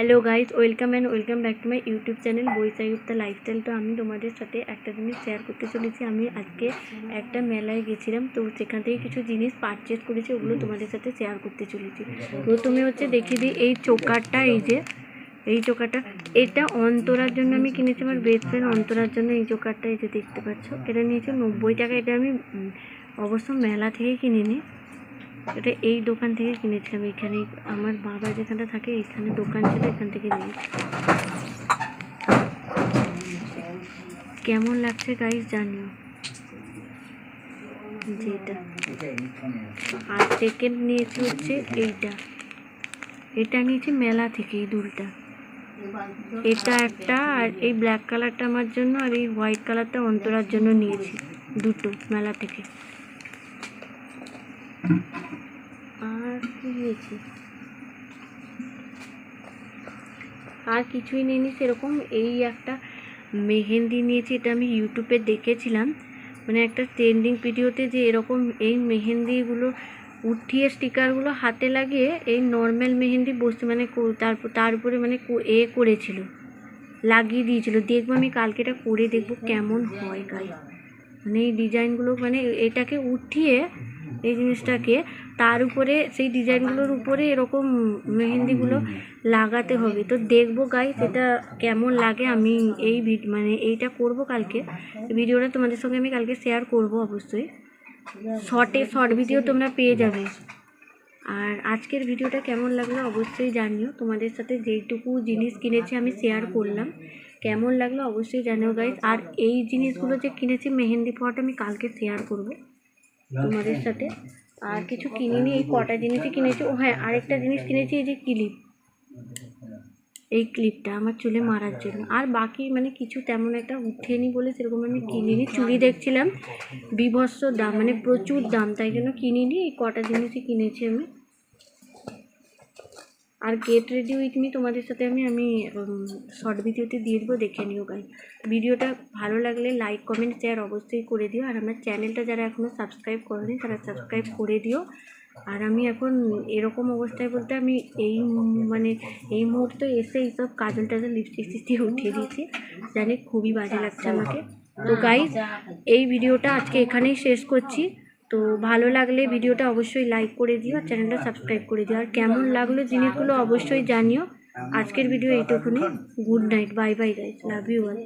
Hello guys welcome and welcome back to my YouTube channel Baishakhipta lifestyle তো আমি তোমাদের সাথে একটা জিনিস শেয়ার করতে চলেছি। আমি আজকে একটা মেলায় গেছিলাম। তো সেখান থেকে কিছু জিনিস পারচেস করেছি, ওগুলো তোমাদের সাথে শেয়ার করতে চলেছি। প্রথমে হচ্ছে দেখিয়ে দিই, এই চোকারটা, এই যে, এই চোকারটা, এটা অন্তরার জন্য আমি কিনেছি। আমার বেস্ট ফ্রেন্ড অন্তরার জন্য এই চোকারটা, এই যে দেখতে পাচ্ছ, এটা নিয়েছে নব্বই টাকা। এটা আমি অবশ্য মেলা থেকে কিনিনি। এটা এই দোকান থেকে কিনেছিলাম। এখানে আমার বাবা যেখানটা থাকে, এখানে দোকান ছিল, এখান থেকে নিয়েছি কেমন লাগছে গাইস জানিও। যেটা। আর সেকেন্ড নিয়েছি হচ্ছে এইটা। এটা নিয়েছি মেলা থেকে এই দুলটা। এটা একটা আর এই ব্ল্যাক কালারটা আমার জন্য আর এই হোয়াইট কালারটা অন্তরার জন্য নিয়েছি। দুটো মেলা থেকে। আর কি নিয়েছি আর কিছুই নিইনি, সেরকম এই একটা মেহেন্দি নিয়েছি, এটা আমি ইউটিউবে দেখেছিলাম। মানে একটা ট্রেন্ডিং ভিডিওতে যে এরকম এই মেহেন্দিগুলো উঠিয়ে স্টিকারগুলো হাতে লাগিয়ে এই নর্মাল মেহেন্দি বসতে মানে তারপর তার উপরে মানে এ করেছিল, লাগিয়ে দিয়েছিল। দেখব আমি কালকে এটা করে দেখব কেমন হয় গাই মানে এই ডিজাইনগুলো মানে এটাকে উঠিয়ে এই জিনিসটাকে তার উপরে, সেই ডিজাইনগুলোর উপরে এরকম মেহেন্দিগুলো লাগাতে হবে। তো দেখব গাই সেটা কেমন লাগে। আমি এই মানে এইটা করব কালকে। ভিডিওটা তোমাদের সঙ্গে আমি কালকে শেয়ার করব অবশ্যই। শর্টে শর্ট ভিডিও তোমরা পেয়ে যাবে। আর আজকের ভিডিওটা কেমন লাগল অবশ্যই জানিও। তোমাদের সাথে যেইটুকু জিনিস কিনেছি আমি শেয়ার করলাম। কেমন লাগল অবশ্যই জানিও গাইজ আর এই জিনিসগুলো যে কিনেছি, মেহেন্দি পট আমি কালকে শেয়ার করব। তোমাদের সাথে। আর কিছু কিনিনি এই কটা জিনিসই কিনেছি। ও হ্যাঁ আরেকটা জিনিস কিনেছি এই যে ক্লিপ। এই ক্লিপটা আমার চুলে মারার জন্য। আর বাকি মানে কিছু তেমন একটা উঠেনি বলে সেরকম আমি কিনিনি। চুড়ি দেখছিলাম বিভৎস দাম মানে প্রচুর দাম তাই জন্য কিনিনি। এই কটা জিনিসই কিনেছি আমি। আর গেট রেডি উইথ মি তোমাদের সাথে আমি আমি শর্ট ভিডিওতে দিয়ে দেবো দেখে নিও গাই ভিডিওটা ভালো লাগলে লাইক কমেন্ট শেয়ার অবশ্যই করে দিও। আর আমার চ্যানেলটা যারা এখনও সাবস্ক্রাইব করেনি তারা সাবস্ক্রাইব করে দিও। আর আমি এখন এরকম অবস্থায় বলতে আমি এই মানে এই মুহূর্তে এসে এইসব কাজল টাজল লিপস্টিক টিপস্টিক উঠিয়ে দিয়েছি। জানি খুবই বাজে লাগছে আমাকে। তো গাইজ এই ভিডিওটা আজকে এখানেই শেষ করছি। তো ভালো লাগলে ভিডিওটা অবশ্যই লাইক করে দিও আর চ্যানেলটা সাবস্ক্রাইব করে দিও। আর কেমন লাগল জিনিসগুলো অবশ্যই জানিও। আজকের ভিডিও এইটুকুনি। Good night bye bye guys love you all